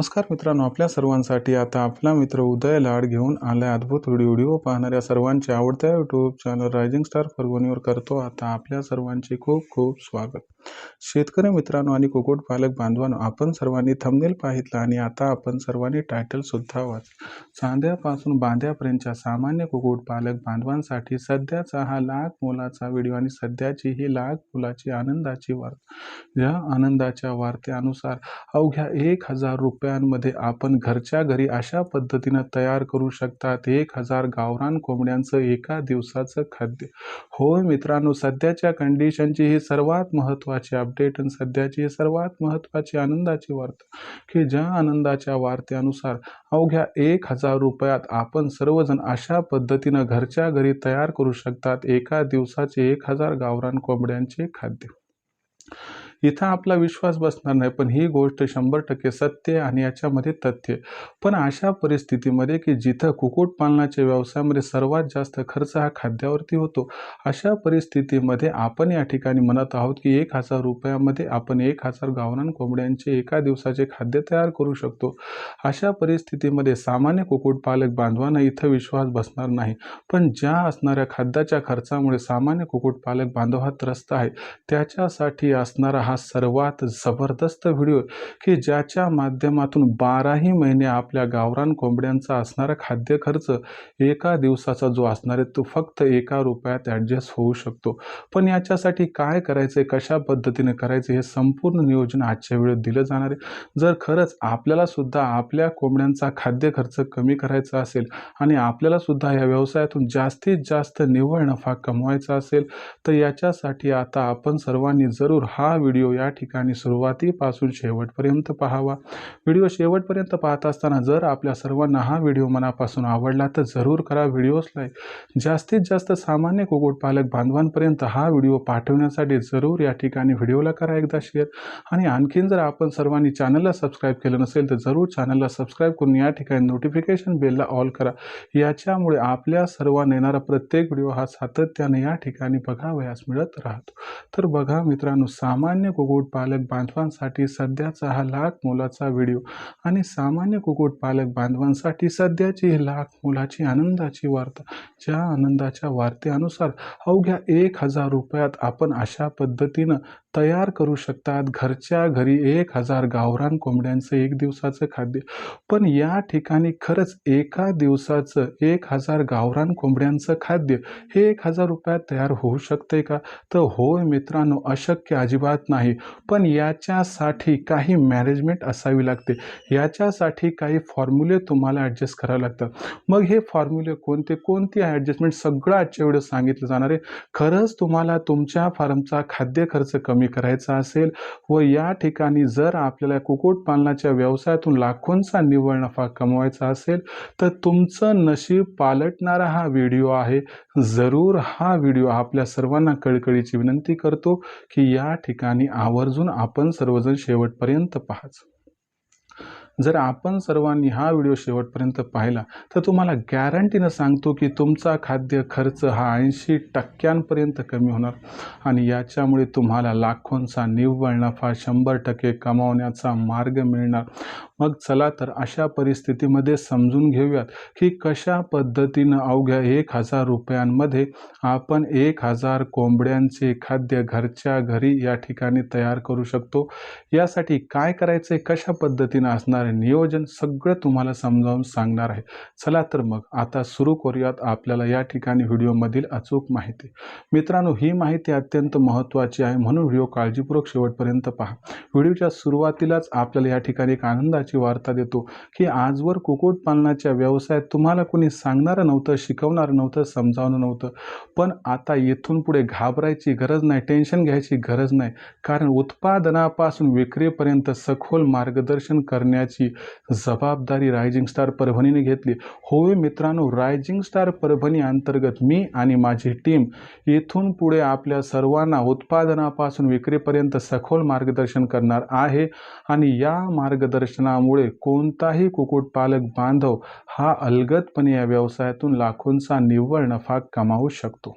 नमस्कार मित्रांनो आपल्या सर्वांसाठी आता आपला मित्र उदय लाड घेऊन आलाय अद्भुत व्हिडिओ पाहणाऱ्या सर्वांच्या आवडत्या यूट्यूब चॅनल रायझिंग स्टार परभणीवर करतो आता आपल्या सर्वांचे खूप खूप स्वागत. शेतकरी मित्रांनो आणि कुक्कुटपालक बांधवांनो आपण सर्वांनी थंबनेल पाहितला आणि आता आपण सर्वांनी टायटल सुद्धा वाच सांध्यापासून बांध्यापर्यंतच्या सामान्य कुक्कुटपालक बांधवांसाठी सध्याचा हा लाख मोलाचा व्हिडिओ आणि सध्याची ही लाख मुलाची आनंदाची वार्ता या आनंदाच्या वार्त्यानुसार अवघ्या एक हजार रुपये रुपयांमध्ये आपण घरच्या घरी अशा पद्धतीनं तयार करू शकतात. एक हजार गावरान कोंबड्यांचं एका दिवसाचं खाद्य. होय मित्रांनो सध्याच्या कंडिशनची ही सर्वात महत्त्वाची अपडेट आणि सध्याची ही सर्वात महत्त्वाची आनंदाची वार्ता. की ज्या आनंदाच्या वार्त्यानुसार अवघ्या एक हजार रुपयात आपण सर्वजण अशा पद्धतीनं घरच्या घरी तयार करू शकतात. एका दिवसाचे एक हजार गावरान कोंबड्यांचे खाद्य. इथं आपला विश्वास बसणार नाही पण ही गोष्ट शंभर टक्के सत्य आहे आणि याच्यामध्ये तथ्य पण अशा परिस्थितीमध्ये की जिथं कुक्कुटपालनाच्या व्यवसायामध्ये सर्वात जास्त खर्च हा खाद्यावरती होतो अशा परिस्थितीमध्ये आपण या ठिकाणी म्हणत आहोत की एक हजार रुपयामध्ये आपण एक हजार गावरान कोंबड्यांचे एका दिवसाचे खाद्य तयार करू शकतो. अशा परिस्थितीमध्ये सामान्य कुक्कुटपालक बांधवांना इथं विश्वास बसणार नाही. पण ज्या असणाऱ्या खाद्याच्या खर्चामुळे सामान्य कुक्कुटपालक बांधव हा त्रस्त आहे त्याच्यासाठी असणारा हा सर्वात जबरदस्त व्हिडिओ की ज्याच्या माध्यमातून बाराही महिने आपल्या गावरान कोंबड्यांचा असणारा खाद्य खर्च एका दिवसाचा जो असणार आहे तो फक्त एका रुपयात ॲडजस्ट होऊ शकतो. पण याच्यासाठी काय करायचं आहे कशा पद्धतीने करायचं हे संपूर्ण नियोजन आजच्या वेळेत दिलं जाणार आहे. जर खरंच आपल्याला सुद्धा आपल्या कोंबड्यांचा खाद्य खर्च कमी करायचा असेल आणि आपल्याला सुद्धा या व्यवसायातून जास्तीत जास्त निव्वळ नफा कमवायचा असेल तर याच्यासाठी आता आपण सर्वांनी जरूर हा व्हिडिओ व्हिडिओ या ठिकाणी सुरुवातीपासून शेवटपर्यंत पाहावा. व्हिडिओ शेवटपर्यंत पाहत असताना जर आपल्या सर्वांना हा व्हिडिओ मनापासून आवडला तर जरूर करा व्हिडिओज लाईक. जास्तीत जास्त सामान्य कुक्कुटपालक बांधवांपर्यंत हा व्हिडिओ पाठवण्यासाठी जरूर या ठिकाणी व्हिडिओला करा एकदा शेअर आणि आणखीन जर आपण सर्वांनी चॅनलला सबस्क्राईब केलं नसेल तर जरूर चॅनलला सबस्क्राईब करून या ठिकाणी नोटिफिकेशन बेलला ऑल करा. याच्यामुळे आपल्या सर्वांना येणारा प्रत्येक व्हिडिओ हा सातत्याने या ठिकाणी बघावयास मिळत राहतो. तर बघा मित्रांनो सामान्य कुक्कुटपालक बांधवांसाठी सध्याचा हा लाख मोलाचा व्हिडिओ आणि सामान्य कुक्कुटपालक बांधवांसाठी सध्याची ही लाख मोलाची आनंदाची वार्ता. ज्या आनंदाच्या वार्तेनुसार अवघ्या एक हजार रुपयात आपण अशा पद्धतीनं तयार करू शकतात. घरच्या घरी एक हजार गावरान कोंबड्यांचं एक दिवसाचं खाद्य. पण या ठिकाणी खरंच एका दिवसाचं एक हजार गावरान कोंबड्यांचं खाद्य हे एक हजार रुपयात तयार होऊ शकते का? तर होय मित्रांनो अशक्य अजिबात नाही. पण याच्यासाठी काही मॅनेजमेंट असावी लागते. याच्यासाठी काही फॉर्म्युले तुम्हाला ॲडजस्ट करावे लागतात. मग हे फॉर्म्युले कोणते? कोणती ॲडजस्टमेंट सगळं आजच्या व्हिडिओ सांगितलं जाणार आहे. खरंच तुम्हाला तुमच्या फार्मचा खाद्य खर्च कमी कमी करायचा असेल व या ठिकाणी जर आपल्याला कुक्कुटपालनाच्या व्यवसायातून लाखोंचा निव्वळ नफा कमवायचा असेल तर तुमचं नशीब पालटणारा हा व्हिडिओ आहे. जरूर हा व्हिडिओ आपल्या सर्वांना कळकळीची विनंती करतो की या ठिकाणी आवर्जून आपण सर्वजण शेवटपर्यंत पाहाच. जर आपण सर्वांनी हा व्हिडिओ शेवटपर्यंत पाहिला तर तुम्हाला गॅरंटीनं सांगतो की तुमचा खाद्य खर्च हा ऐंशी टक्क्यांपर्यंत कमी होणार. आणि याच्यामुळे तुम्हाला लाखोंचा निव्वळ नफा शंभर टक्के कमावण्याचा मार्ग मिळणार. मग चला तर अशा परिस्थितीमध्ये समजून घेऊयात की कशा पद्धतीनं अवघ्या एक हजार रुपयांमध्ये आपण एक हजार कोंबड्यांचे खाद्य घरच्या घरी या ठिकाणी तयार करू शकतो? यासाठी काय करायचं आहे कशा पद्धतीनं असणारे नियोजन? सगळं तुम्हाला समजावून सांगणार आहे. चला तर मग आता सुरू करूयात आपल्याला या ठिकाणी व्हिडिओमधील अचूक माहिती. मित्रांनो ही माहिती अत्यंत महत्त्वाची आहे म्हणून व्हिडिओ काळजीपूर्वक शेवटपर्यंत पहा. व्हिडिओच्या सुरुवातीलाच आपल्याला या ठिकाणी एक आनंदाची वार्ता देतो की आजवर कुक्कुटपालनाच्या व्यवसायात तुम्हाला कोणी सांगणारं नव्हतं शिकवणारं नव्हतं समजावणं नव्हतं. पण आता येथून पुढे घाबरायची गरज नाही टेन्शन घ्यायची गरज नाही. कारण उत्पादनापासून विक्रीपर्यंत सखोल मार्गदर्शन करण्याची जबाबदारी रायझिंग स्टार परभणीने घेतली. होय मित्रांनो रायझिंग स्टार परभणी अंतर्गत मी आणि माझी टीम येथून पुढे आपल्या सर्वांना उत्पादनापासून विक्रीपर्यंत सखोल मार्गदर्शन करणार आहे आणि या त्यामुळे कोणताही कुक्कुटपालक बांधव हा अलगदपणे या व्यवसायातून लाखोंचा निव्वळ नफा कमावू शकतो.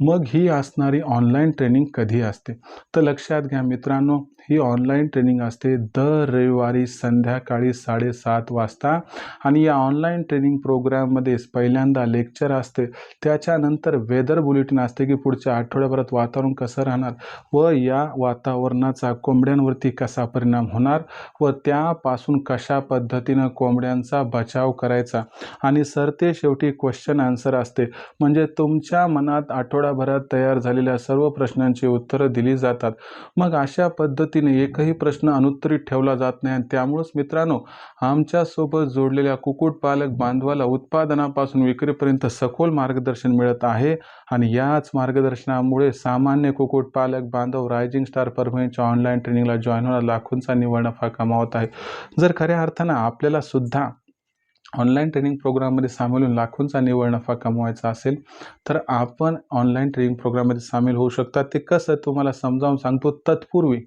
मग ही असणारी ऑनलाईन ट्रेनिंग कधी असते? तर लक्षात घ्या मित्रांनो ही ऑनलाईन ट्रेनिंग असते. दर रविवारी संध्याकाळी साडेसात वाजता आणि या ऑनलाईन ट्रेनिंग प्रोग्राममध्ये पहिल्यांदा लेक्चर असते. त्याच्यानंतर वेदर बुलेटिन असते की पुढच्या आठवड्याभरात वातावरण कसं राहणार व या वातावरणाचा कोंबड्यांवरती कसा परिणाम होणार व त्यापासून कशा पद्धतीनं कोंबड्यांचा बचाव करायचा आणि सरते शेवटी क्वेश्चन आन्सर असते. म्हणजे तुमच्या मनात आठवड्याभरात तयार झालेल्या सर्व प्रश्नांची उत्तरं दिली जातात. मग अशा पद्धती पद्धतीने एकही प्रश्न अनुत्तरित ठेवला जात नाही. आणि त्यामुळंच मित्रांनो आमच्यासोबत जोडलेल्या कुक्कुटपालक बांधवाला उत्पादनापासून विक्रीपर्यंत सखोल मार्गदर्शन मिळत आहे. आणि याच मार्गदर्शनामुळे सामान्य कुक्कुटपालक बांधव रायझिंग स्टार परभणीच्या ऑनलाईन ट्रेनिंगला जॉईन होणार लाखोंचा निवड नफा कमावत आहे जर खऱ्या अर्थानं आपल्याला सुद्धा ऑनलाईन ट्रेनिंग प्रोग्राममध्ये सामील होऊन लाखोंचा निव्वळ नफा कमवायचा असेल तर आपण ऑनलाईन ट्रेनिंग प्रोग्राममध्ये सामील होऊ शकता. ते कसं तुम्हाला समजावून सांगतो. तत्पूर्वी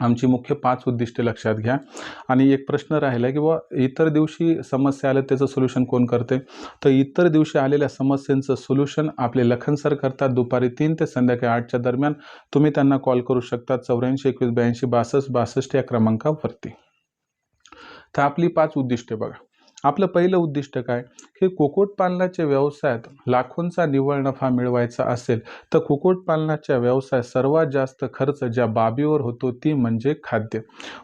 आमची मुख्य पाच उद्दिष्टे लक्षात घ्या. आणि एक प्रश्न राहिला की बा इतर दिवशी समस्या आल्या त्याचं सोल्युशन कोण करते तर इतर दिवशी आलेल्या समस्यांचं सोल्युशन आपले लखन सर करतात. दुपारी तीन ते संध्याकाळी आठच्या दरम्यान तुम्ही त्यांना कॉल करू शकता. चौऱ्याऐंशी एकवीस ब्याऐंशी बासष्ट बासष्ट या क्रमांकावरती. तर आपली पाच उद्दिष्टे बघा. आपलं पहिलं उद्दिष्ट काय? की कुक्कुटपालनाच्या व्यवसायात लाखोंचा निव्वळ नफा मिळवायचा असेल तर कुक्कुटपालनाच्या व्यवसायात सर्वात जास्त खर्च ज्या बाबीवर होतो ती म्हणजे खाद्य.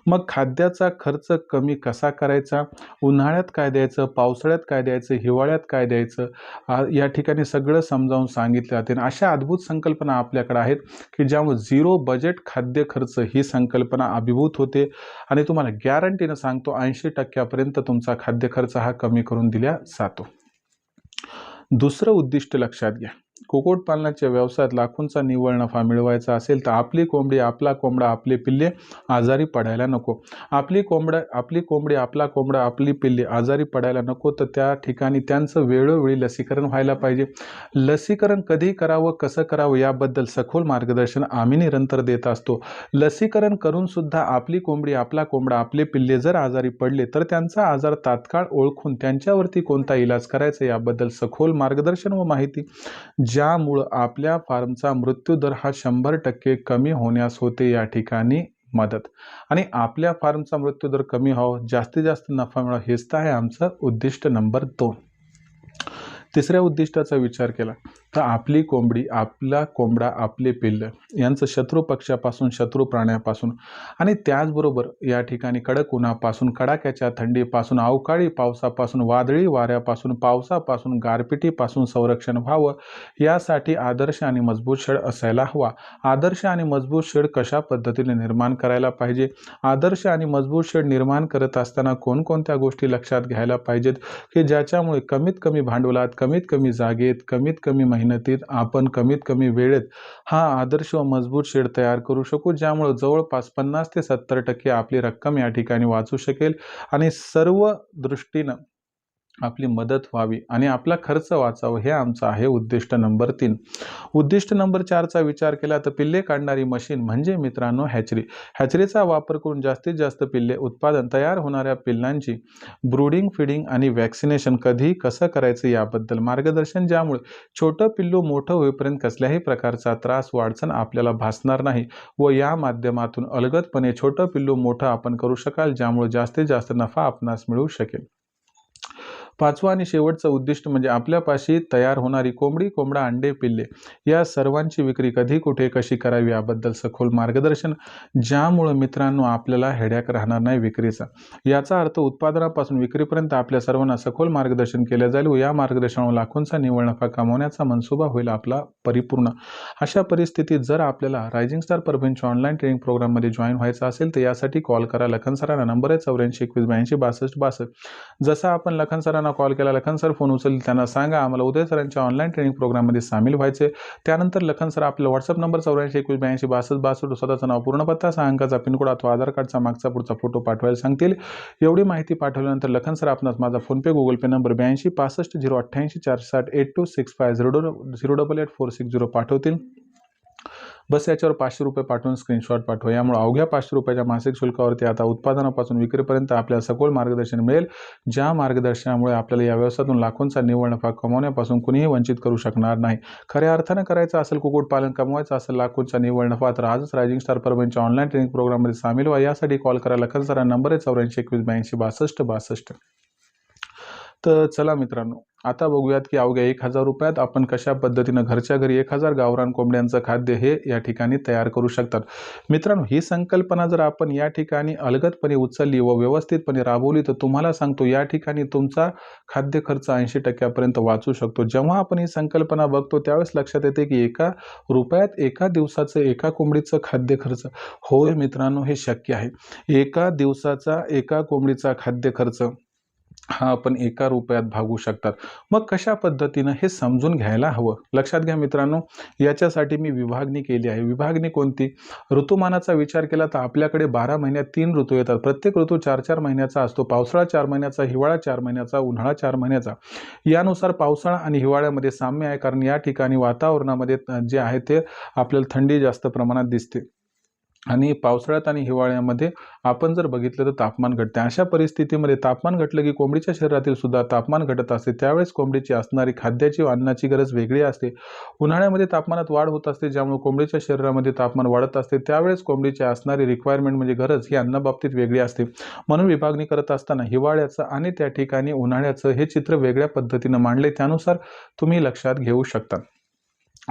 मग खाद्याचा खर्च कमी कसा करायचा? उन्हाळ्यात काय द्यायचं? पावसाळ्यात काय द्यायचं? हिवाळ्यात काय द्यायचं? या ठिकाणी सगळं समजावून सांगितलं जाते. आणि अशा अद्भुत संकल्पना आपल्याकडे आहेत की ज्यामुळे झिरो बजेट खाद्य खर्च ही संकल्पना अभिभूत होते. आणि तुम्हाला गॅरंटीनं सांगतो ऐंशी टक्क्यापर्यंत तुमचा खाद्य खर्च खर्च हा कमी करून दिला जातो. दुसरं उद्दिष्ट लक्षात घ्या. कुक्कुटपालनाच्या व्यवसायात लाखोंचा निव्वळ नफा मिळवायचा असेल तर आपली कोंबडी आपला कोंबडा आपले पिल्ले आजारी पडायला नको. आपली कोंबडा आपली कोंबडी आपला कोंबडा आपली पिल्ले आजारी पडायला नको तर त्या ठिकाणी त्यांचं वेळोवेळी लसीकरण व्हायला पाहिजे. लसीकरण कधी करावं कसं करावं याबद्दल सखोल मार्गदर्शन आम्ही निरंतर देत असतो. लसीकरण करूनसुद्धा आपली कोंबडी आपला कोंबडा आपले पिल्ले जर आजारी पडले तर त्यांचा आजार तात्काळ ओळखून त्यांच्यावरती कोणता इलाज करायचा याबद्दल सखोल मार्गदर्शन व माहिती ज्यामुळं आपल्या फार्मचा मृत्यूदर हा शंभर टक्के कमी होण्यास होते या ठिकाणी मदत. आणि आपल्या फार्मचा मृत्यूदर कमी व्हावं जास्तीत जास्त नफा मिळावा हेच तर आहे आमचं उद्दिष्ट नंबर दोन. तिसऱ्या उद्दिष्टाचा विचार केला. तर आपली कोंबडी आपला कोंबडा आपले पिल्ल यांचं शत्रू पक्षापासून शत्रू प्राण्यापासून आणि त्याचबरोबर या ठिकाणी कडक उन्हापासून कडाक्याच्या थंडीपासून अवकाळी पावसापासून वादळी वाऱ्यापासून पावसापासून गारपिटीपासून संरक्षण व्हावं यासाठी आदर्श आणि मजबूत शेड असायला हवा. आदर्श आणि मजबूत शेड कशा पद्धतीने निर्माण करायला पाहिजे? आदर्श आणि मजबूत शेड निर्माण करत असताना कोणकोणत्या गोष्टी लक्षात घ्यायला पाहिजेत? की ज्याच्यामुळे कमीत कमी भांडवलात कमीत कमी जागेत कमीत कमी मेहनतीत आपण कमीत कमी वेळेत हा आदर्श व मजबूत शेड तयार करू शकू ज्यामुळे जवळपास पन्नास ते सत्तर टक्के आपली रक्कम या ठिकाणी वाचू शकेल. आणि सर्व दृष्टीनं आपली मदत व्हावी आणि आपला खर्च वाचावं हे आमचं आहे उद्दिष्ट नंबर तीन. उद्दिष्ट नंबर चारचा विचार केला तर पिल्ले काढणारी मशीन म्हणजे मित्रांनो हॅचरी. हॅचरीचा वापर करून जास्तीत जास्त पिल्ले उत्पादन तयार होणाऱ्या पिल्लांची ब्रूडिंग फिडिंग आणि वॅक्सिनेशन कधी कसं करायचं याबद्दल मार्गदर्शन ज्यामुळे छोटं पिल्लू मोठं होईपर्यंत कसल्याही प्रकारचा त्रास वाढचण आपल्याला भासणार नाही व या माध्यमातून अलगदपणे छोटं पिल्लू मोठं आपण करू शकाल ज्यामुळे जास्तीत जास्त नफा आपणास मिळू शकेल. पाचवा आणि शेवटचं उद्दिष्ट म्हणजे आपल्यापाशी तयार होणारी कोंबडी कोंबडा अंडे पिल्ले या सर्वांची विक्री कधी कुठे कशी करावी याबद्दल सखोल मार्गदर्शन ज्यामुळं मित्रांनो आपल्याला हेड्याक राहणार नाही विक्रीचा. याचा अर्थ उत्पादनापासून विक्रीपर्यंत आपल्या सर्वांना सखोल मार्गदर्शन केले जाईल व या मार्गदर्शनावर लाखोंचा निवळ नफा कमवण्याचा मनसुबा होईल आपला परिपूर्ण. अशा परिस्थितीत जर आपल्याला रायझिंग स्टार परभणीच्या ऑनलाईन ट्रेनिंग प्रोग्राममध्ये जॉईन व्हायचं असेल तर यासाठी कॉल करा. लखन सरांना नंबर आहे चौऱ्याऐंशी एकवीस ब्याऐंशी बासष्ट बासष्ट. जसं आपण लखन सरांना कॉल केला लखन सर फोन उचल त्यांना सांगा आम्हाला उदय सरांच्या ऑनलाईन ट्रेनिंग प्रोग्राममध्ये सामील व्हायचे त्यानंतर लखन सर आपला व्हॉट्सअप नंबर चौऱ्याऐंशी एकवीस ब्याऐंशी बासष्ट बासष्ट स्वतःचं नाव पूर्ण पत्ता सहा अंकाचा पिनकोड अथवा आधार कार्डचा मागचा पुढचा फोटो पाठवायला सांगतील. एवढी माहिती पाठवल्यानंतर लखन सर आपणास माझा फोनपे गुगल पे नंबर ब्याऐंशी पासष्ट झिरो अठ्ठ्याऐंशी चारशे साठ eight two six five zero डो zero double eight four six zero पाठवतील. बस याच्यावर पाचशे रुपये पाठवून स्क्रीनशॉट पाठवा. यामुळे अवघ्या पाचशे रुपयाच्या मासिक शुल्कावरती आता उत्पादनापासून विक्रीपर्यंत आपल्याला सखोल मार्गदर्शन मिळेल. ज्या मार्गदर्शनामुळे आपल्याला या व्यवसायातून लाखोंचा निव्वळ नफा कमवण्यापासून कुणीही वंचित करू शकणार नाही. खऱ्या अर्थानं करायचं असेल कुक्कुटपालन कमवायचं असेल लाखोंचा निव्वळ नफा तर आजच रायझिंग स्टार परभणीच्या ऑनलाईन ट्रेनिंग प्रोग्राममध्ये सामील व्हा. यासाठी कॉल करा लखन सरा नंबर आहे चौऱ्याऐंशी एकवीस ब्याऐंशी बासष्ट बासष्ट. तर चला मित्रांनो आता बघूयात की अवघ्या एक हजार रुपयात आपण कशा पद्धतीनं घरच्या घरी एक हजार गावरान कोंबड्यांचं खाद्य हे या ठिकाणी तयार करू शकतात. मित्रांनो ही संकल्पना जर आपण या ठिकाणी अलगदपणे उचलली व व्यवस्थितपणे राबवली तर तुम्हाला सांगतो या ठिकाणी तुमचा खाद्य खर्च ऐंशी टक्क्यापर्यंत वाचू शकतो. जेव्हा आपण ही संकल्पना बघतो त्यावेळेस लक्षात येते की एका रुपयात एका दिवसाचं एका कोंबडीचं खाद्य खर्च होय मित्रांनो हे शक्य आहे. एका दिवसाचा एका कोंबडीचा खाद्य खर्च हा आपण एका रुपयात भागू शकतात. मग कशा पद्धतीनं हे समजून घ्यायला हवं? लक्षात घ्या मित्रांनो याच्यासाठी मी विभागणी केली आहे. विभागणी कोणती? ऋतुमानाचा विचार केला तर आपल्याकडे बारा महिन्यात तीन ऋतू येतात. प्रत्येक ऋतू चार चार महिन्याचा असतो. पावसाळा चार महिन्याचा हिवाळा चार महिन्याचा उन्हाळा चार महिन्याचा. यानुसार पावसाळा आणि हिवाळ्यामध्ये साम्य आहे कारण या ठिकाणी वातावरणामध्ये जे आहे ते आपल्याला थंडी जास्त प्रमाणात दिसते. आणि पावसाळ्यात आणि हिवाळ्यामध्ये आपण जर बघितलं तर तापमान घटते. अशा परिस्थितीमध्ये तापमान घटलं की कोंबडीच्या शरीरातील सुद्धा तापमान घटत असते. त्यावेळेस कोंबडीची असणारी खाद्याची व अन्नाची गरज वेगळी असते. उन्हाळ्यामध्ये तापमानात वाढ होत असते ज्यामुळे कोंबडीच्या शरीरामध्ये तापमान वाढत असते. त्यावेळेस कोंबडीची असणारी रिक्वायरमेंट म्हणजे गरज ही अन्नाबाबतीत वेगळी असते. म्हणून विभागणी करत असताना हिवाळ्याचं आणि त्या ठिकाणी उन्हाळ्याचं हे चित्र वेगळ्या पद्धतीनं मांडले. त्यानुसार तुम्ही लक्षात घेऊ शकता.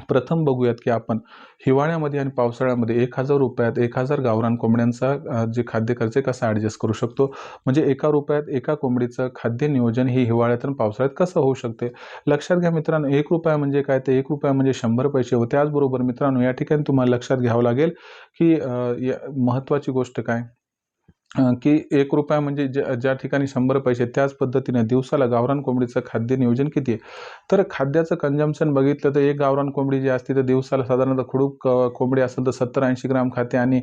प्रथम बघूयात की आपण हिवाळ्यामध्ये आणि पावसाळ्यामध्ये एक हजार रुपयात एक हजार गावरान कोंबड्यांचा जे खाद्य खर्च आहे कसा ॲडजस्ट करू शकतो? म्हणजे एका रुपयात एका कोंबडीचं खाद्य नियोजन हे हिवाळ्यात आणि पावसाळ्यात कसं होऊ शकते? लक्षात घ्या मित्रांनो एक रुपया म्हणजे काय? ते एक रुपया म्हणजे शंभर पैसे व त्याचबरोबर मित्रांनो या ठिकाणी तुम्हाला लक्षात घ्यावं लागेल की या महत्त्वाची गोष्ट काय? की एक रुपया म्हणजे ज्या ज्या ठिकाणी शंभर पैसे त्याच पद्धतीने दिवसाला गावरान कोंबडीचं खाद्य नियोजन किती आहे? तर खाद्याचं कंजम्पशन बघितलं तर एक गावरान कोंबडी जी असते तर दिवसाला साधारणतः खुडूक कोंबडी असेल तर सत्तर ऐंशी ग्राम खाते आणि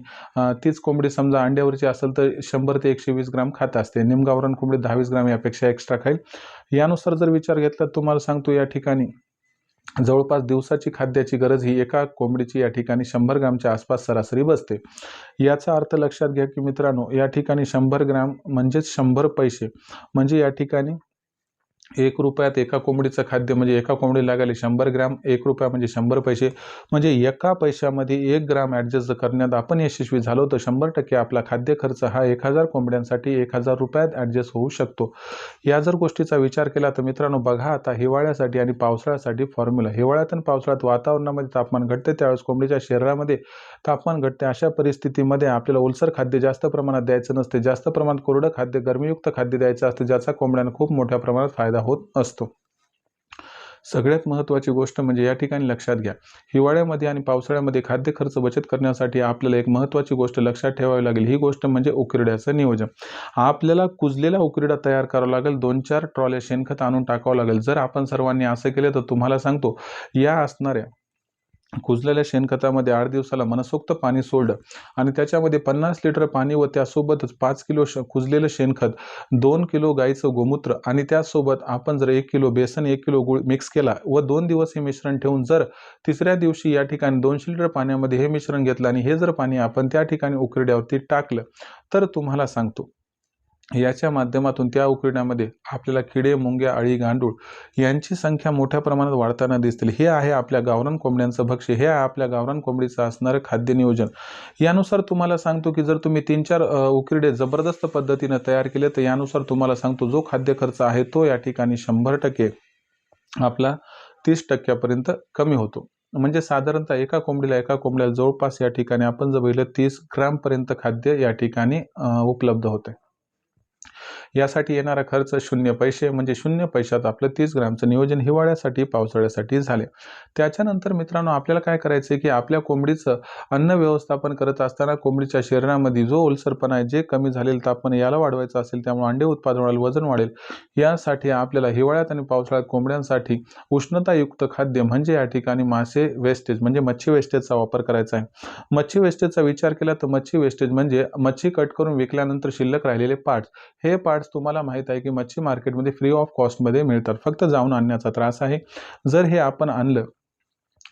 तीच कोंबडी समजा अंड्यावरची असेल तर शंभर ते एकशे वीस ग्राम खात असते. निमगावरान कोंबडी दहावीस ग्राम यापेक्षा एक्स्ट्रा खाईल. यानुसार जर विचार घेतला तर तुम्हाला सांगतो या ठिकाणी जवळपास दिवसाची खाद्याची गरज ही एका कोंबडीची या ठिकाणी शंभर ग्रामच्या आसपास सरासरी बसते. याचा अर्थ लक्षात घ्या की मित्रांनो या ठिकाणी शंभर ग्राम म्हणजेच शंभर पैसे म्हणजे या ठिकाणी एक रुपयात एका कोंबडीचं खाद्य म्हणजे एका कोंबडी लागायला शंभर ग्राम एक रुपया म्हणजे शंभर पैसे. म्हणजे एका पैशामध्ये एक ग्राम ॲडजस्ट करण्यात आपण यशस्वी झालो तर शंभर टक्के आपला खाद्य खर्च हा एक हजार कोंबड्यांसाठी एक हजार रुपयात ॲडजस्ट होऊ शकतो. या जर गोष्टीचा विचार केला तर मित्रांनो बघा आता हिवाळ्यासाठी आणि पावसाळ्यासाठी फॉर्म्युला हिवाळ्यात आणि पावसाळ्यात वातावरणामध्ये तापमान घटते त्यावेळेस कोंबडीच्या शरीरामध्ये तापमान घटते. अशा परिस्थितीमध्ये आपल्याला ओलसर खाद्य जास्त प्रमाणात द्यायचं नसते. जास्त प्रमाणात कोरडं खाद्य गरमीयुक्त खाद्य द्यायचं असतं ज्याचा कोंबड्यांना खूप मोठ्या प्रमाणात फायदा होत असतो. सगळ्यात महत्त्वाची गोष्ट म्हणजे या ठिकाणी लक्षात घ्या. हिवाळ्यामध्ये आणि पावसाळ्यामध्ये खाद्य खर्च बचत करण्यासाठी आपल्याला एक महत्त्वाची गोष्ट लक्षात ठेवावी लागेल. ही गोष्ट म्हणजे उकिरड्याचं नियोजन. आपल्याला कुजलेला उकिरडा तयार करावा लागेल. दोन चार ट्रॉले शेणखत आणून टाकावं लागेल. जर आपण सर्वांनी असं केलं तर तुम्हाला सांगतो या असणाऱ्या कुजलेल्या शेणखतामध्ये आठ दिवसाला मनसोक्त पाणी सोडलं आणि त्याच्यामध्ये पन्नास लिटर पाणी व त्यासोबतच पाच किलो श कुजलेलं शेणखत दोन किलो गाईचं गोमूत्र आणि त्यासोबत आपण जर एक किलो बेसन एक किलो गुळ मिक्स केला व दोन दिवस हे मिश्रण ठेवून जर तिसऱ्या दिवशी या ठिकाणी दोनशे लिटर पाण्यामध्ये हे मिश्रण घेतलं आणि हे जर पाणी आपण त्या ठिकाणी उकरड्यावरती टाकलं तर तुम्हाला सांगतो याच्या माध्यमातून त्या उकिरण्यामध्ये आपल्याला किडे मुंग्या अळी गांडूळ यांची संख्या मोठ्या प्रमाणात वाढताना दिसतील. हे आहे आपल्या गावरान कोंबड्यांचं भक्ष्य. हे आहे आपल्या गावरान कोंबडीचं असणारं खाद्य नियोजन. यानुसार तुम्हाला सांगतो की जर तुम्ही तीन चार उकिरडे जबरदस्त पद्धतीनं तयार केले तर यानुसार तुम्हाला सांगतो जो खाद्य खर्च आहे तो या ठिकाणी शंभर टक्के आपला तीस टक्क्यापर्यंत कमी होतो. म्हणजे साधारणतः एका कोंबडीला एका कोंबड्याला जवळपास या ठिकाणी आपण जर बघितलं तीस ग्रामपर्यंत खाद्य या ठिकाणी उपलब्ध होते यासाठी येणारा खर्च शून्य पैसे म्हणजे शून्य पैशात आपलं तीस ग्रामचं नियोजन हिवाळ्यासाठी पावसाळ्यासाठी झाले. त्याच्यानंतर मित्रांनो आपल्याला काय करायचं आहे की आपल्या कोंबडीचं अन्न व्यवस्थापन करत असताना कोंबडीच्या शरीरामध्ये जो ओलसरपणा आहे जे कमी झालेलं तापमान याला वाढवायचं असेल त्यामुळे अंडे उत्पादन वाढेल वजन वाढेल. यासाठी आपल्याला हिवाळ्यात आणि पावसाळ्यात कोंबड्यांसाठी उष्णतायुक्त खाद्य म्हणजे या ठिकाणी मासे वेस्टेज म्हणजे मच्छी वेस्टेजचा वापर करायचा आहे. मच्छी वेस्टेजचा विचार केला तर मच्छी वेस्टेज म्हणजे मच्छी कट करून विकल्यानंतर शिल्लक राहिलेले पार्ट्स हे पार्ट्स तुम्हाला माहीत आहे की मच्छी मार्केटमध्ये फ्री ऑफ कॉस्टमध्ये मिळतात. फक्त जाऊन आणण्याचा त्रास आहे. जर हे आपण आणलं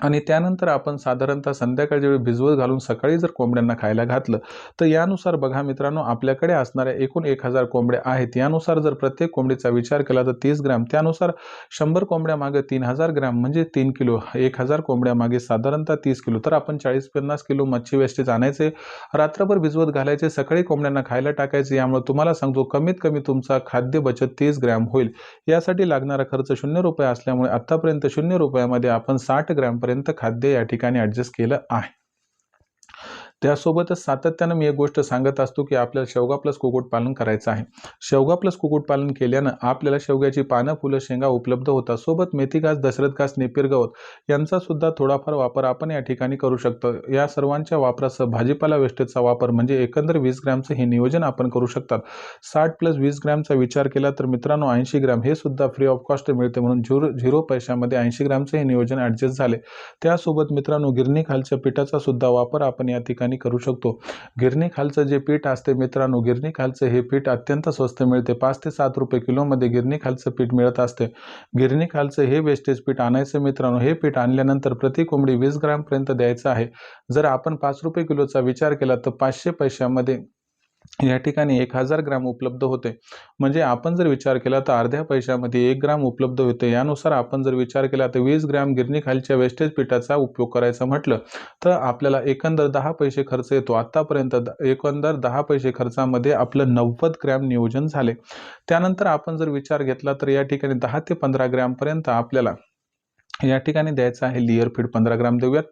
आणि त्यानंतर आपण साधारणतः संध्याकाळच्या वेळी भिजवत घालून सकाळी जर कोंबड्यांना खायला घातलं तर यानुसार बघा मित्रांनो आपल्याकडे असणाऱ्या एकूण एक हजार कोंबड्या आहेत. यानुसार जर प्रत्येक कोंबडीचा विचार केला तर तीस ग्रॅम त्यानुसार शंभर कोंबड्या मागे तीन हजार ग्रॅम म्हणजे तीन किलो एक हजार कोंबड्या मागे साधारणतः तीस किलो. तर आपण चाळीस पन्नास किलो मच्छी वेस्टेज आणायचे रात्रभर भिजवत घालायचे सकाळी कोंबड्यांना खायला टाकायचे. यामुळे तुम्हाला सांगतो कमीत कमी तुमचा खाद्य बचत तीस ग्रॅम होईल. यासाठी लागणारा खर्च शून्य रुपये असल्यामुळे आतापर्यंत शून्य रुपयामध्ये आपण साठ ग्रॅमपर्यंत खाद्य या ठिकाणी ॲडजस्ट केलं आहे. त्यासोबतच सातत्यानं मी एक गोष्ट सांगत असतो की आपल्याला शेवगा प्लस कुक्कुटपालन करायचं आहे. शेवगा प्लस कुक्कुटपालन केल्यानं आपल्याला शेवग्याची पानं फुलं शेंगा उपलब्ध होतात. सोबत मेथी घास दशरथ घास नेपिर गवत यांचा सुद्धा थोडाफार वापर आपण या ठिकाणी करू शकतो. या सर्वांच्या वापरासह भाजीपाला वेस्टेजचा वापर म्हणजे एकंदर वीस ग्रॅमचं हे नियोजन आपण करू शकतात. साठ प्लस वीस ग्रॅमचा विचार केला तर मित्रांनो ऐंशी ग्रॅम हे सुद्धा फ्री ऑफ कॉस्ट मिळते म्हणून झिरो झिरो पैशामध्ये ऐंशी ग्रॅमचं हे नियोजन ॲडजस्ट झाले. त्यासोबत मित्रांनो गिरणी खालच्या पिठाचा सुद्धा वापर आपण या ठिकाणी करू शकतो. गिरणी खालचं जे पीठ असते मित्रांनो गिरणी खालचं हे पीठ अत्यंत स्वस्त मिळते. पाच ते सात रुपये किलोमध्ये गिरणी खालचं पीठ मिळत असते. गिरणी खालचं हे वेस्टेज पीठ आणायचं मित्रांनो. हे पीठ आणल्यानंतर प्रति कोंबडी वीस ग्रामपर्यंत द्यायचं आहे. जर आपण पाच रुपये किलोचा विचार केला तर पाचशे पैशामध्ये या ठिकाणी एक हजार ग्राम उपलब्ध होते. म्हणजे आपण जर विचार केला तर अर्ध्या पैशामध्ये एक ग्राम उपलब्ध होते. यानुसार आपण जर विचार केला तर वीस ग्रॅम गिरणीखालच्या वेस्टेज पिठाचा उपयोग करायचा म्हटलं तर आपल्याला एकंदर दहा पैसे खर्च येतो. आत्तापर्यंत एकंदर दहा पैसे खर्चामध्ये आपलं नव्वद ग्रॅम नियोजन झाले. त्यानंतर आपण जर विचार घेतला तर या ठिकाणी दहा ते पंधरा ग्रॅमपर्यंत आपल्याला या ठिकाणी द्यायचं आहे लिअर फीड पंधरा ग्राम देऊयात.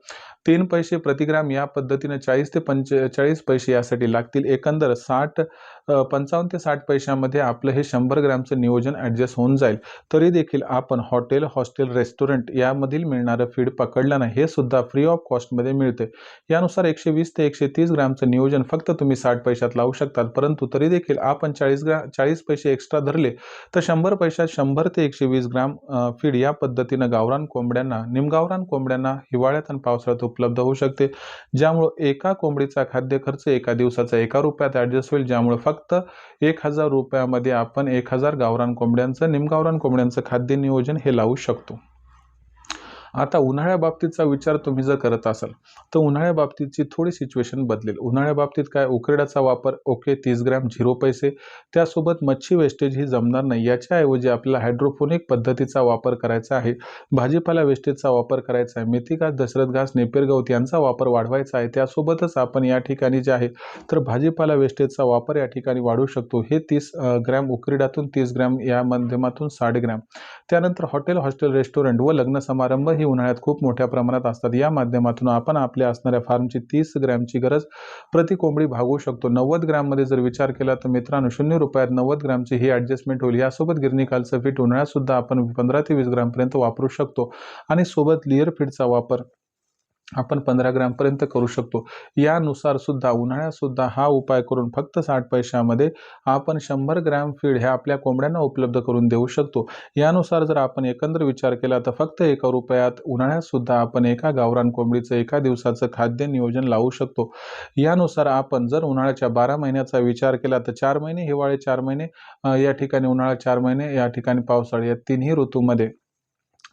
तीन पैसे प्रतिग्राम या पद्धतीने चाळीस ते पंचेचाळीस पैसे यासाठी लागतील. एकंदर साठ पंचावन्न ते साठ पैशामध्ये आपलं हे शंभर ग्रॅमचं नियोजन ॲडजस्ट होऊन जाईल. तरी देखील आपण हॉटेल हॉस्टेल रेस्टॉरंट यामधील मिळणारं फीड पकडलं नाही. हे सुद्धा फ्री ऑफ कॉस्टमध्ये मिळते यानुसार एकशे वीस ते एकशे तीस ग्रॅमचं नियोजन फक्त तुम्ही साठ पैशात लावू शकतात. परंतु तरी देखील आपण चाळीस ग्रॅम चाळीस पैसे एक्स्ट्रा धरले तर शंभर पैशात शंभर ते एकशे वीस ग्रॅम फीड या पद्धतीनं गावरान कोंबड्यांना निमगावरान कोंबड्यांना हिवाळ्यात आणि पावसाळ्यात उपलब्ध होऊ शकते. ज्यामुळं एका कोंबडीचा खाद्य खर्च एका दिवसाचा एका रुपयात ॲडजस्ट होईल. ज्यामुळे फक्त फक्त एक हजार रुपयामध्ये आपण एक हजार गावरान कोंबड्यांचं निमगावरान कोंबड्यांचं खाद्य नियोजन हे लावू शकतो. आता उन्हाळ्या बाबतीतचा विचार तुम्ही जर करत असाल तर उन्हाळ्या बाबतीतची थोडी सिच्युएशन बदलेल. उन्हाळ्या बाबतीत काय? उकरड्याचा वापर ओके तीस ग्रॅम झिरो पैसे. त्यासोबत मच्छी वेस्टेज ही जमणार नाही. याच्याऐवजी आपल्याला हायड्रोफोनिक पद्धतीचा वापर करायचा आहे. भाजीपाला वेस्टेजचा वापर करायचा आहे. मेथी घास दशरथ घास नेपेर गवत यांचा वापर वाढवायचा आहे. त्यासोबतच आपण या ठिकाणी जे आहे तर भाजीपाला वेस्टेजचा वापर या ठिकाणी वाढू शकतो. हे तीस ग्रॅम उकरड्यातून तीस ग्रॅम या माध्यमातून साठ ग्रॅम. त्यानंतर हॉटेल हॉस्टेल रेस्टॉरंट व लग्न समारंभ ही उन्हाळ्यात खूप मोठ्या प्रमाणात असतात. या माध्यमातून आपण आपल्या असणाऱ्या फार्मची तीस ग्रॅमची गरज प्रति कोंबडी भागवू शकतो. नव्वद ग्रॅममध्ये जर विचार केला तर मित्रांनो शून्य रुपयात नव्वद ग्रॅमची ही ॲडजस्टमेंट होईल. यासोबत गिरणी खालचं फीट उन्हाळ्यात सुद्धा आपण पंधरा ते वीस ग्रॅमपर्यंत वापरू शकतो. आणि सोबत लिअर फीडचा वापर आपण पंधरा ग्रॅमपर्यंत करू शकतो. यानुसार सुद्धा उन्हाळ्यात सुद्धा हा उपाय करून फक्त साठ पैशामध्ये आपण शंभर ग्रॅम फीड हे आपल्या कोंबड्यांना उपलब्ध करून देऊ शकतो. यानुसार जर आपण एकंदर विचार केला तर फक्त एका रुपयात उन्हाळ्यात सुद्धा आपण एका गावरान कोंबडीचं एका दिवसाचं खाद्य नियोजन लावू शकतो. यानुसार आपण जर उन्हाळ्याच्या बारा महिन्याचा विचार केला तर चार महिने हिवाळे चार महिने या ठिकाणी उन्हाळा चार महिने या ठिकाणी पावसाळी या तिन्ही ऋतूमध्ये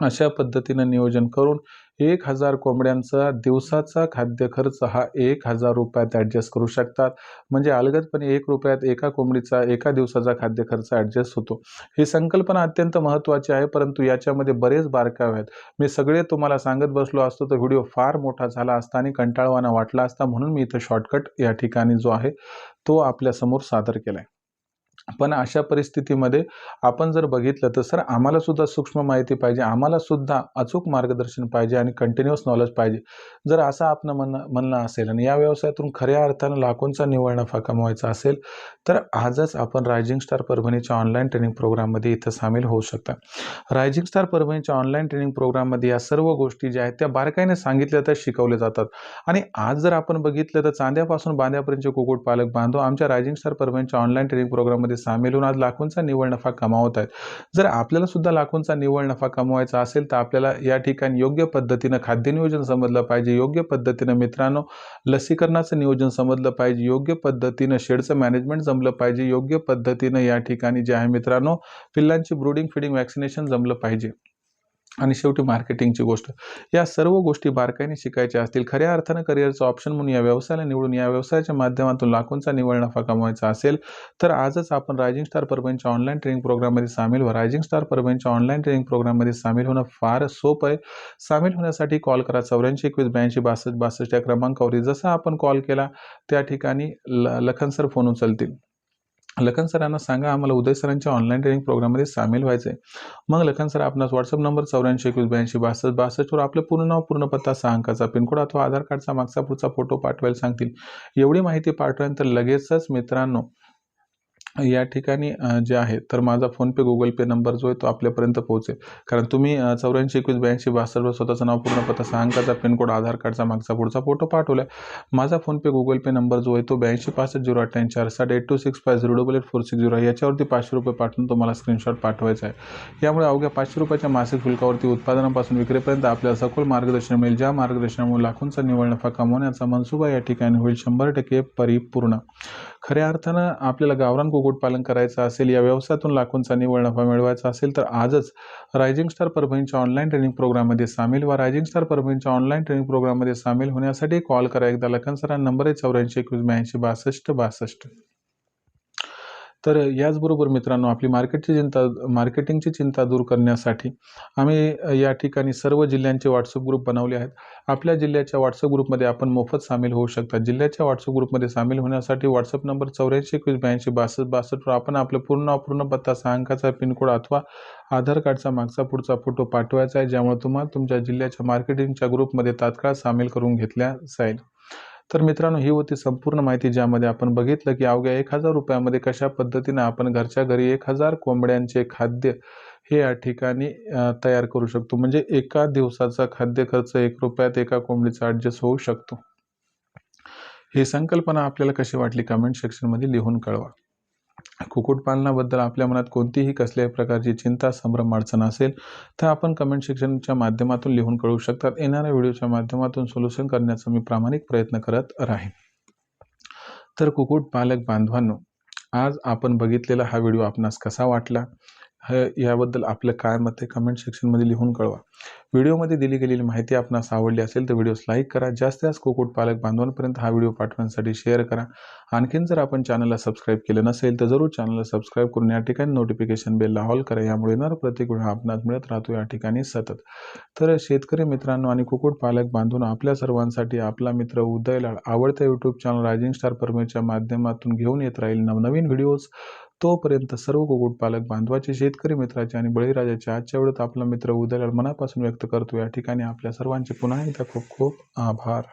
अशा पद्धतीनं नियोजन करून एक हजार कोंबड्यांचा दिवसाचा खाद्य खर्च हा एक हजार रुपयात ॲडजस्ट करू शकतात. म्हणजे अलगदपणे एक रुपयात एका कोंबडीचा एका दिवसाचा खाद्य खर्च ॲडजस्ट होतो. ही संकल्पना अत्यंत महत्त्वाची आहे परंतु याच्यामध्ये बरेच बारकावे आहेत. मी सगळे तुम्हाला सांगत बसलो असतो तर व्हिडिओ फार मोठा झाला असता आणि कंटाळवाना वाटला असता म्हणून मी इथं शॉर्टकट या ठिकाणी जो आहे तो आपल्यासमोर सादर केला आहे पण अशा परिस्थितीमध्ये आपण जर बघितलं तर सर आम्हाला सुद्धा सूक्ष्म माहिती पाहिजे आम्हाला सुद्धा अचूक मार्गदर्शन पाहिजे आणि कंटिन्युअस नॉलेज पाहिजे. जर असं आपण म्हणणं म्हणणं असेल आणि या व्यवसायातून खऱ्या अर्थानं लाखोंचा निव्वळ नफा कमवायचा असेल तर आजच आपण रायझिंग स्टार परभणीच्या ऑनलाईन ट्रेनिंग प्रोग्राममध्ये इथं सामील होऊ शकता. रायझिंग स्टार परभणीच्या ऑनलाईन ट्रेनिंग प्रोग्राममध्ये या सर्व गोष्टी ज्या आहेत त्या बारकाईने सांगितल्या तर शिकवल्या जातात. आणि आज जर आपण बघितलं तर चांद्यापासून बांध्यापर्यंतचे कुकुट पालक बांधव आमच्या रायझिंग स्टार परभणीच्या ऑनलाईन ट्रेनिंग प्रोग्राममध्ये सामील होऊन आज लाखोंचा निव्वळ नफा कमावत आहेत. जर आपल्याला सुद्धा लाखोंचा निव्वळ नफा कमवायचा असेल तर आपल्याला या ठिकाणी योग्य पद्धतीनं खाद्य नियोजन समजलं पाहिजे योग्य पद्धतीनं मित्रांनो लसीकरणाचं नियोजन समजलं पाहिजे योग्य पद्धतीनं शेडचं मॅनेजमेंट जमलं पाहिजे योग्य पद्धतीनं या ठिकाणी जे आहे मित्रांनो पिल्लांची ब्रुडिंग फिडिंग वॅक्सिनेशन जमलं पाहिजे. आणि शेवटी मार्केटिंगची गोष्ट. या सर्व गोष्टी बारकाईने शिकायच्या असतील खऱ्या अर्थानं करिअरचं ऑप्शन म्हणून या व्यवसायाला निवडून या व्यवसायाच्या माध्यमातून लाखोंचा निवळ नफा कमवायचा असेल तर आजच आपण रायझिंग स्टार परभणीच्या ऑनलाईन ट्रेनिंग प्रोग्राममध्ये सामील व्हा. रायझिंग स्टार परभणीच्या ऑनलाईन ट्रेनिंग प्रोग्राममध्ये सामील होणं फार सोपं आहे. सामील होण्यासाठी कॉल करा चौऱ्याऐंशी एकवीस ब्याऐंशी बासष्ट बासष्ट या क्रमांकावरती. जसा आपण कॉल केला त्या ठिकाणी ल लखनसर फोन उचलतील. लखन सरांना सांगा आम्हाला उदय सरांच्या ऑनलाईन ट्रेनिंग प्रोग्राममध्ये सामील व्हायचं आहे मग लखन सर आपणास व्हॉट्सअप नंबर चौऱ्याऐंशी एकवीस ब्याऐंशी बासष्ट बासष्टवर आपलं पूर्ण नाव पूर्ण पत्ता सहा अंकाचा पिनकोड अथवा आधार कार्डचा मागचा पुढचा फोटो पाठवायला सांगतील. एवढी माहिती पाठवल्यानंतर लगेचच मित्रांनो या ठिकाणी जे आहे तर माझा फोनपे गुगल पे नंबर जो आहे तो आपल्यापर्यंत पोहोचेल. कारण तुम्ही चौऱ्याऐंशी एकवीस ब्याऐंशी बासष्टवर स्वतःचं नाव पूर्ण पत्ता सहा अंकाचा पिनकोड आधार कार्डचा मागचा पुढचा फोटो पाठवला. माझा फोनपे गुगल पे नंबर जो आहे तो ब्याऐंशी पासष्ट झिरो अठ्ठ्याऐंशी चार साठ eight two six five zero double eight four six zero याच्यावरती पाचशे रुपये पाठवून तुम्हाला स्क्रीनशॉट पाठवायचा आहे. यामुळे अवघ्या पाचशे रुपयाच्या मासिक शुल्कावरती उत्पादनापासून विक्रीपर्यंत आपल्याला सखोल मार्गदर्शन मिळेल. ज्या मार्गदर्शनामुळे लाखोंचा निवड नफा कमवण्याचा मनसुबा या ठिकाणी होईल. शंभर टक्के परिपूर्ण. खऱ्या अर्थानं आपल्याला गावरान कुक्कुटपालन करायचं असेल या व्यवसायातून लाखोंचा निव्वळ नफा मिळवायचा असेल तर आजच रायझिंग स्टार परभणीच्या ऑनलाईन ट्रेनिंग प्रोग्राममध्ये सामील व रायझिंग स्टार परभणीच्या ऑनलाईन ट्रेनिंग प्रोग्राममध्ये सामील होण्यासाठी कॉल करा. एकदा लखन सरा नंबर आहे चौऱ्याऐंशी एकवीस ब्याऐंशी बासष्ट बासष्ट. तर याचबरोबर मित्रांनो आपली मार्केटची चिंता मार्केटिंगची चिंता दूर करण्यासाठी आम्ही या ठिकाणी सर्व जिल्ह्यांचे व्हॉट्सअप ग्रुप बनवले आहेत. आपल्या जिल्ह्याच्या व्हॉट्सअप ग्रुपमध्ये आपण मोफत सामील होऊ शकता. जिल्ह्याच्या व्हॉट्सअप ग्रुपमध्ये सामील होण्यासाठी व्हॉट्सअप नंबर चौऱ्याऐंशी एकवीस ब्याऐंशी बासष्ट बासष्टवर आपण आपलं पूर्ण अपूर्ण पूर्ण पत्ता सहा अंकाचा पिनकोड अथवा आधार कार्डचा मागचा पुढचा फोटो पाठवायचा आहे ज्यामुळे तुम्हाला तुमच्या जिल्ह्याच्या मार्केटिंगच्या ग्रुपमध्ये तात्काळ सामील करून घेतल्या जाईल. तर मित्रांनो ही होती संपूर्ण माहिती ज्यामध्ये आपण बघितलं की अवघ्या एक हजार रुपयामध्ये कशा पद्धतीनं आपण घरच्या घरी एक हजार कोंबड्यांचे खाद्य हे या ठिकाणी तयार करू शकतो. म्हणजे एका दिवसाचा खाद्य खर्च एक रुपयात एका कोंबडीचा ॲडजस्ट होऊ शकतो. ही संकल्पना आपल्याला कशी वाटली? कमेंट सेक्शनमध्ये लिहून कळवा. कुक्कुटपालनाबद्दल आपल्या मनात कोणतीही कसल्याही प्रकारची चिंता संभ्रम अडचण असेल तर आपण कमेंट सेक्शनच्या माध्यमातून लिहून कळवू शकतात. येणाऱ्या व्हिडिओच्या माध्यमातून सोल्युशन करण्याचा मी प्रामाणिक प्रयत्न करत राहीन. तर कुक्कुटपालक बांधवांनो आज आपण बघितलेला हा व्हिडिओ आपणास कसा वाटला? हे याबद्दल आपलं काय मत आहे? कमेंट सेक्शनमध्ये लिहून कळवा. व्हिडिओमध्ये दिली गेलेली माहिती आपणास आवडली असेल तर व्हिडिओस लाईक करा. जास्त जास्त कुक्कुटपालक बांधवांपर्यंत हा व्हिडिओ पाठवण्यासाठी शेअर करा. आणखीन जर आपण चॅनलला सबस्क्राईब केलं नसेल तर जरूर चॅनलला सबस्क्राईब करून या ठिकाणी नोटिफिकेशन बेलला हॉल करा. यामुळे येणार प्रत्येक व्हिडिओ आपणास मिळत राहतो. या ठिकाणी सतत. तर शेतकरी मित्रांनो आणि कुक्कुटपालक बांधून आपल्या सर्वांसाठी आपला मित्र उदयलाल आवडत्या यूट्यूब चॅनल रायझिंग स्टार परमेच्या माध्यमातून घेऊन येत राहील नवनवीन व्हिडिओज. तोपर्यंत सर्व कुक्कुटपालक बांधवाचे शेतकरी मित्राचे आणि बळीराजाचे आजच्या वेळेत आपला मित्र उदयलाल मनापासून व्यक्त करतो. या ठिकाणी आपल्या सर्वांचे पुन्हा एकदा खूप खूप आभार.